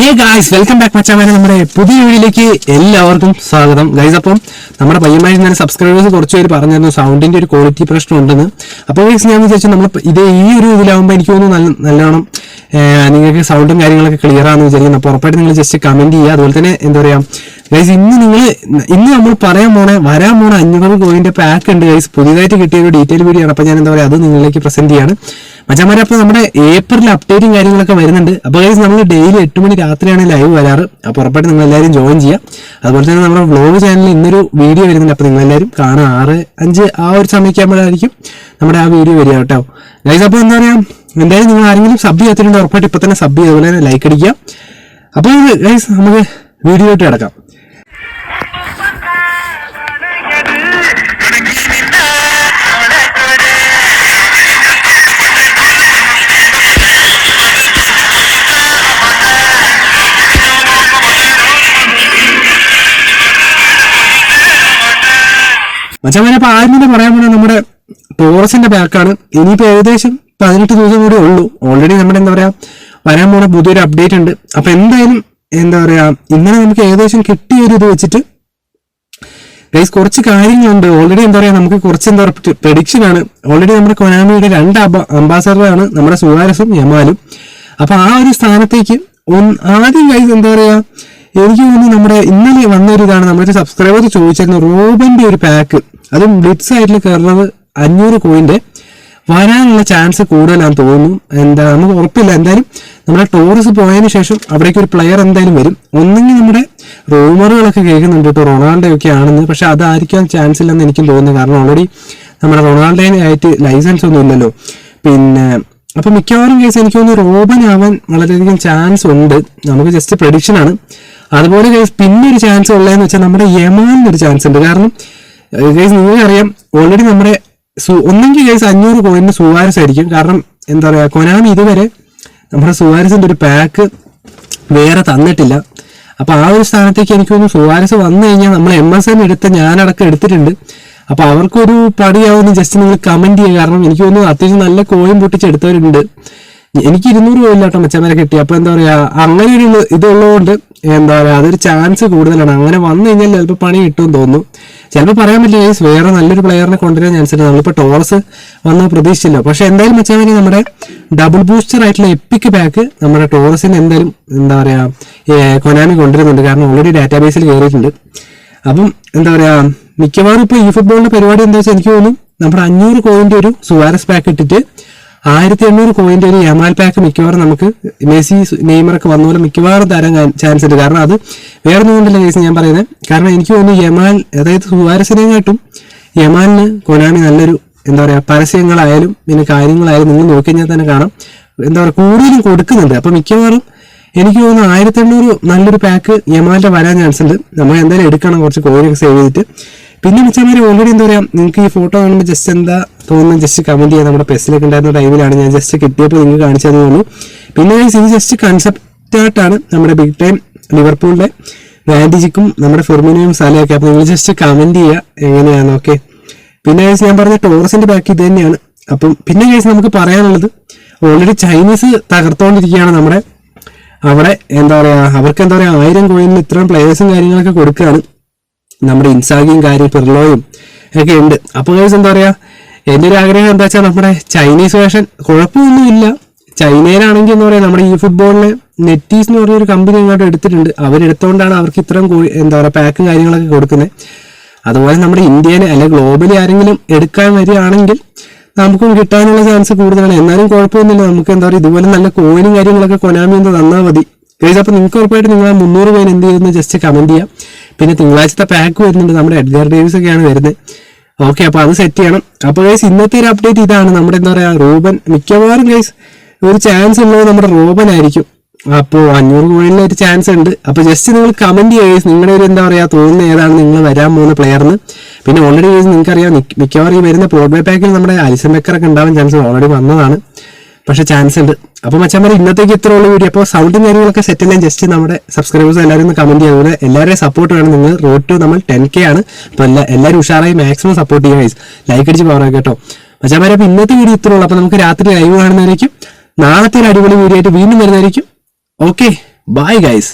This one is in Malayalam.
ഹേ ഗായ്സ് വെൽക്കം ബാക്ക് മച്ചാമാരെ നമ്മുടെ പുതിയ വീഡിയോയിലേക്ക് എല്ലാവർക്കും സ്വാഗതം. ഗൈസ് അപ്പം നമ്മുടെ പയ്യന്മാരിൽ നിന്ന് സബ്സ്ക്രൈബേഴ്സ് കുറച്ച് പേര് പറഞ്ഞിരുന്നു സൗണ്ടിന്റെ ഒരു ക്വാളിറ്റി പ്രശ്നം ഉണ്ടെന്ന് അപ്പോൾ ഗൈസ് ഞാൻ വിചാരിച്ചു നമ്മൾ ഇത് ഈ ഒരു ഇതിലാവുമ്പോൾ എനിക്ക് തോന്നുന്നു നല്ല നല്ലോണം നിങ്ങൾക്ക് സൗണ്ടും കാര്യങ്ങളൊക്കെ ക്ലിയർ ആണെന്ന് വിചാരിക്കുന്നു. അപ്പോൾ ഉറപ്പായിട്ട് നിങ്ങൾ ജസ്റ്റ് കമന്റ് ചെയ്യുക. അതുപോലെ തന്നെ എന്താ പറയുക ഗൈസ് ഇന്ന് നിങ്ങൾ ഇന്ന് നമ്മൾ പറയാൻ പോണേ വരാൻ പോണ അഞ്ഞൂറ് കോയിന്റെ പാക്ക് ഉണ്ട് ഗൈസ് പുതിയതായിട്ട് കിട്ടിയ ഒരു ഡീറ്റെയിൽ വീഡിയോ ആണ്. അപ്പോൾ ഞാൻ എന്താ പറയുക അത് നിങ്ങളിലേക്ക് പ്രസന്റ് ചെയ്യാണ്. മച്ചാമാരെ അപ്പോൾ നമ്മുടെ ഏപ്രിൽ അപ്ഡേറ്റും കാര്യങ്ങളൊക്കെ വരുന്നുണ്ട്. അപ്പോൾ ഗൈസ് നമ്മൾ ഡെയിലി എട്ട് മണി രാത്രിയാണ് ലൈവ് വരാറ്. അപ്പോൾ ഉറപ്പായിട്ട് നിങ്ങൾ എല്ലാവരും ജോയിൻ ചെയ്യാം. അതുപോലെ തന്നെ നമ്മുടെ വ്ലോഗ് ചാനലിൽ ഇന്നൊരു വീഡിയോ വരുന്നുണ്ട്. അപ്പോൾ നിങ്ങളെല്ലാവരും കാണാം ആറ് അഞ്ച് ആ ഒരു സമയക്കാകുമ്പോഴായിരിക്കും നമ്മുടെ ആ വീഡിയോ വരിക കേട്ടോ. ഗൈസ് അപ്പോൾ എന്താ പറയുക എന്തായാലും നിങ്ങൾ ആരെങ്കിലും സബ് ചെയ്യാത്തിട്ടുണ്ട് ഉറപ്പായിട്ട് ഇപ്പോൾ തന്നെ സബ് ചെയ്ത് അതുപോലെ തന്നെ ലൈക്ക് അടിക്കുക. അപ്പോൾ ഗൈസ് നമുക്ക് വീഡിയോ ആയിട്ട് കിടക്കാം. മച്ചമാരെ അപ്പൊ ആദ്യം തന്നെ പറയാൻ പോണ നമ്മുടെ ടോറസിന്റെ ബാക്കാണ് ഇനിയിപ്പോ ഏകദേശം പതിനെട്ട് ദിവസം കൂടി ഉള്ളൂ. ഓൾറെഡി നമ്മുടെ എന്താ പറയാ വരാൻ പോണ പുതിയൊരു അപ്ഡേറ്റ് ഉണ്ട്. അപ്പൊ എന്തായാലും എന്താ പറയാ ഇന്നലെ നമുക്ക് ഏകദേശം കിട്ടിയ ഒരു ഇത് വെച്ചിട്ട് ഗൈസ് കുറച്ച് കാര്യങ്ങളുണ്ട്. ഓൾറെഡി എന്താ പറയാ നമുക്ക് കുറച്ച് എന്താ പറയുക പ്രഡിക്ഷൻ ആണ്. ഓൾറെഡി നമ്മുടെ കൊനാമിയുടെ രണ്ട് അംബാസഡറാണ് നമ്മുടെ സുവാരസും യമാലും. അപ്പൊ ആ ഒരു സ്ഥാനത്തേക്ക് ആദ്യം ഗൈസ് എന്താ പറയാ എനിക്ക് തോന്നുന്നു നമ്മുടെ ഇന്നലെ വന്ന ഒരു ഇതാണ് നമ്മുടെ സബ്സ്ക്രൈബർ ചോദിച്ചിരുന്ന റോബിന്റെ ഒരു പാക്ക് അതും ബ്ലിറ്റ്സ് ആയിട്ട് കയറുന്നത് അഞ്ഞൂറ് കോയിന്റെ വരാനുള്ള ചാൻസ് കൂടുതലാന്ന് തോന്നുന്നു. എന്താ നമുക്ക് ഉറപ്പില്ല. എന്തായാലും നമ്മുടെ ടൂറിസ് പോയതിനു ശേഷം അവിടേക്ക് ഒരു പ്ലെയർ എന്തായാലും വരും. ഒന്നെങ്കിൽ നമ്മുടെ റൂമറുകളൊക്കെ കേൾക്കുന്നുണ്ട് കേട്ടോ റൊണാൾഡോ ഒക്കെ ആണെന്ന് പക്ഷെ അതായിരിക്കാൻ ചാൻസ് ഇല്ലെന്ന് എനിക്കും തോന്നുന്നു. കാരണം ഓൾറെഡി നമ്മുടെ റൊണാൾഡോനെ ആയിട്ട് ലൈസൻസ് ഒന്നും ഇല്ലല്ലോ. പിന്നെ അപ്പൊ മിക്കവാറും കേസ് എനിക്ക് തോന്നുന്നു റോബൻ ആവാൻ വളരെയധികം ചാൻസ് ഉണ്ട്. നമുക്ക് ജസ്റ്റ് പ്രഡിക്ഷൻ ആണ്. അതുപോലെ ഗൈസ് പിന്നെ ഒരു ചാൻസ് ഉള്ളതെന്ന് വെച്ചാൽ നമ്മുടെ യമാനിന് ഒരു ചാൻസ് ഉണ്ട്. കാരണം ഗൈസ് നിങ്ങൾക്കറിയാം ഓൾറെഡി നമ്മുടെ ഒന്നെങ്കിൽ ഗൈസ് അഞ്ഞൂറ് കോയിന് സുവാരസ് ആയിരിക്കും. കാരണം എന്താ പറയാ കൊനാമി ഇതുവരെ നമ്മുടെ സുവാരസിന്റെ ഒരു പാക്ക് വേറെ തന്നിട്ടില്ല. അപ്പൊ ആ ഒരു സ്ഥാനത്തേക്ക് എനിക്ക് തോന്നുന്നു സുവാരസ് വന്നു കഴിഞ്ഞാൽ നമ്മൾ എം എസ് എൻ എടുത്ത ഞാനടക്കം എടുത്തിട്ടുണ്ട്. അപ്പൊ അവർക്കൊരു പടിയാവുന്ന ജസ്റ്റ് നിങ്ങൾ കമന്റ് ചെയ്യുക. കാരണം എനിക്ക് തോന്നുന്നു അത്യാവശ്യം നല്ല കോയിൻ പൊട്ടിച്ചെടുത്തവരുണ്ട്. എനിക്ക് ഇരുന്നൂറ് രൂപ ഇല്ലാട്ടോ മെച്ചം വരെ കിട്ടി. അപ്പൊ എന്താ പറയാ അങ്ങനെ ഒരു ഇതുള്ളതുകൊണ്ട് എന്താ പറയാ അതൊരു ചാൻസ് കൂടുതലാണ്. അങ്ങനെ വന്നു കഴിഞ്ഞാൽ ചിലപ്പോൾ പണി കിട്ടുമെന്ന് തോന്നുന്നു ചിലപ്പോൾ പറയാൻ പറ്റില്ല guys, വേറെ നല്ലൊരു പ്ലെയറിനെ കൊണ്ടുവരാൻ ചാൻസ് ഉണ്ട് നമ്മളിപ്പോൾ ടോറസ് വന്ന പ്രതീക്ഷിച്ചില്ല. പക്ഷെ എന്തായാലും മെച്ചമേരെ നമ്മുടെ ഡബിൾ ബൂസ്റ്റർ ആയിട്ടുള്ള എപ്പിക് പാക്ക് നമ്മുടെ ടോറസിന് എന്തായാലും എന്താ പറയാ കൊനാമി കൊണ്ടുവരുന്നുണ്ട്. കാരണം ഓൾറെഡി ഡാറ്റാബേസിൽ കയറിയിട്ടുണ്ട് അപ്പം എന്താ പറയാ മിക്കവാറും ഇപ്പൊ ഈ ഫുട്ബോളിന്റെ പരിപാടി എന്താ വെച്ചാൽ എനിക്ക് തോന്നുന്നു നമ്മുടെ അഞ്ഞൂറ് കോയിന്റെ ഒരു സുവാരസ് പാക്ക് ഇട്ടിട്ട് ആയിരത്തി എണ്ണൂറ് പോയിന്റ് ഒരു യമാൽ പാക്ക് മിക്കവാറും നമുക്ക് മെസ്സി നെയ്മറൊക്കെ വന്ന പോലെ മിക്കവാറും തരാൻ ചാൻസ് ഉണ്ട്. കാരണം അത് വേറെ ഒന്നുകൊണ്ടല്ല കേസ് ഞാൻ പറയുന്നത് കാരണം എനിക്ക് തോന്നുന്നു യമാൽ അതായത് സുവാരസിനെക്കാട്ടും യമാലിന് കൊനാമി നല്ലൊരു എന്താ പറയുക പരസ്യങ്ങളായാലും പിന്നെ കാര്യങ്ങളായാലും നിങ്ങൾ നോക്കി കഴിഞ്ഞാൽ തന്നെ കാണാം. എന്താ പറയുക കൂടുതലും കൊടുക്കുന്നുണ്ട്. അപ്പം മിക്കവാറും എനിക്ക് തോന്നുന്നു ആയിരത്തി എണ്ണൂറ് നല്ലൊരു പാക്ക് യമാലിന്റെ വരാൻ ചാൻസ് ഉണ്ട്. നമ്മൾ എന്തായാലും എടുക്കണം കുറച്ച് കോയിനൊക്കെ സേവ് ചെയ്തിട്ട്. പിന്നെ മിച്ചമാര് ഓൾറെഡി എന്താ പറയുക നിങ്ങൾക്ക് ഈ ഫോട്ടോ കാണുമ്പോൾ ജസ്റ്റ് എന്താ തോന്നുന്നത് ജസ്റ്റ് കമന്റ് ചെയ്യാം നമ്മുടെ പെസ്സിലൊക്കെ ഉണ്ടായിരുന്ന ടൈമിലാണ് ഞാൻ ജസ്റ്റ് കിട്ടിയപ്പോൾ നിങ്ങൾക്ക് കാണിച്ചു തന്നു തോന്നുന്നു. പിന്നെ ഇത് ജസ്റ്റ് കൺസെപ്റ്റ് ആയിട്ടാണ് നമ്മുടെ ബിഗ് ടൈം ലിവർപൂളിന്റെ വാൻഡിജിക്കും നമ്മുടെ ഫെർമിനിയും സാലയൊക്കെ. അപ്പോൾ നിങ്ങൾ ജസ്റ്റ് കമന്റ് ചെയ്യുക എങ്ങനെയാണ് ഓക്കെ പിന്നെ guys, ഞാൻ പറഞ്ഞ ടോറസിന്റെ ബാക്ക് ഇത് തന്നെയാണ്. അപ്പം പിന്നെ കേസ് നമുക്ക് പറയാനുള്ളത് ഓൾറെഡി ചൈനീസ് തകർത്തോണ്ടിരിക്കുകയാണ് നമ്മുടെ അവിടെ എന്താ പറയാ അവർക്ക് എന്താ പറയാ ആയിരം കോയിന് ഇത്രയും പ്ലേയേഴ്സും കാര്യങ്ങളൊക്കെ കൊടുക്കുകയാണ്. നമ്മുടെ ഇൻസാഗിയും കാര്യം പിർലോയും ഒക്കെ ഉണ്ട്. അപ്പോൾ കഴിച്ച് എന്താ പറയാ എന്റെ ഒരു ആഗ്രഹം എന്താ വെച്ചാൽ നമ്മുടെ ചൈനീസ് വേഷൻ കുഴപ്പമൊന്നുമില്ല. ചൈനയിലാണെങ്കിൽ എന്ന് പറയാം നമ്മുടെ ഈ ഫുട്ബോളിന് നെറ്റീസ് എന്ന് പറഞ്ഞൊരു കമ്പനി അങ്ങോട്ട് എടുത്തിട്ടുണ്ട്. അവരെടുത്തുകൊണ്ടാണ് അവർക്ക് ഇത്രയും എന്താ പറയുക പാക്കും കാര്യങ്ങളൊക്കെ കൊടുക്കുന്നത് അതുപോലെ നമ്മുടെ ഇന്ത്യയിൽ അല്ലെ ഗ്ലോബലി ആരെങ്കിലും എടുക്കാൻ വരികയാണെങ്കിൽ നമുക്കും കിട്ടാനുള്ള ചാൻസ് കൂടുതലാണ്. എന്നാലും കുഴപ്പമൊന്നുമില്ല. നമുക്ക് എന്താ പറയുക ഇതുപോലെ നല്ല കോയിനും കാര്യങ്ങളൊക്കെ കൊനാമി എന്ന് തന്നാൽ മതി. ഗൈസ് അപ്പോൾ നിങ്ങൾക്ക് ഉറപ്പായിട്ട് നിങ്ങൾ മുന്നൂറ് പേര് എന്ത് ചെയ്യുന്നു? ജസ്റ്റ് കമന്റ് ചെയ്യാം. പിന്നെ തിങ്കളാഴ്ചത്തെ പാക്ക് വരുന്നുണ്ട്. നമ്മുടെ എഡ്ഗർ ഡേവിസ് ഒക്കെയാണ് വരുന്നത്. ഓക്കെ അപ്പൊ അത് സെറ്റ് ചെയ്യണം. അപ്പൊ ഗൈസ് ഇന്നത്തെ ഒരു അപ്ഡേറ്റ് ഇതാണ്. നമ്മുടെ എന്താ പറയാ റോബൻ മിക്കവാറും ഗൈസ് ഒരു ചാൻസ് ഉള്ളത് നമ്മുടെ റോബൻ ആയിരിക്കും. അപ്പോൾ അഞ്ഞൂറ് കോയിന് ഒരു ചാൻസ് ഉണ്ട്. അപ്പൊ ജസ്റ്റ് നിങ്ങൾ കമന്റ് ചെയ്യുക നിങ്ങളുടെ ഒരു എന്താ പറയാ തോന്നുന്ന ഏതാണ് നിങ്ങൾ വരാൻ പോകുന്ന പ്ലെയറിന് പിന്നെ ഓൾറെഡി നിങ്ങൾക്ക് അറിയാം മിക്കവാറും ഈ വരുന്ന പ്രോഡ്വേ പാക്കിൽ നമ്മുടെ അലിസൺ ബെക്കർ ഒക്കെ ഉണ്ടാവാൻ ചാൻസ് ഓൾറെഡി വന്നതാണ്. പക്ഷെ ചാൻസ് ഉണ്ട്. അപ്പൊ മച്ചാമാരെ ഇന്നത്തേക്ക് ഇത്ര ഉള്ള വീഡിയോ അപ്പോൾ സൗണ്ടും കാര്യങ്ങളൊക്കെ സെറ്റ് ചെയ്യാൻ ജസ്റ്റ് നമ്മുടെ സബ്സ്ക്രൈബേഴ്സ് എല്ലാവരും ഒന്ന് കമന്റ് ചെയ്യുന്നത് എല്ലാവരുടെയും സപ്പോർട്ട് വേണം. നിങ്ങൾ റോഡ് ടു നമ്മൾ ടെൻ കെ ആണ്. അപ്പൊ എല്ലാ എല്ലാവരും ഉഷാറായി മാക്സിമം സപ്പോർട്ട് ചെയ്യുക ലൈക്ക് അടിച്ച് പോകാം കേട്ടോ. മച്ചാമാരെ അപ്പോൾ ഇന്നത്തെ വീഡിയോ ഇത്ര ഉള്ളൂ അപ്പൊ നമുക്ക് രാത്രി ലൈവ് കാണുന്നതായിരിക്കും. നാളത്തെ ഒരു അടിപൊളി വീഡിയോ ആയിട്ട് വീണ്ടും വരുന്നതായിരിക്കും. Okay bye guys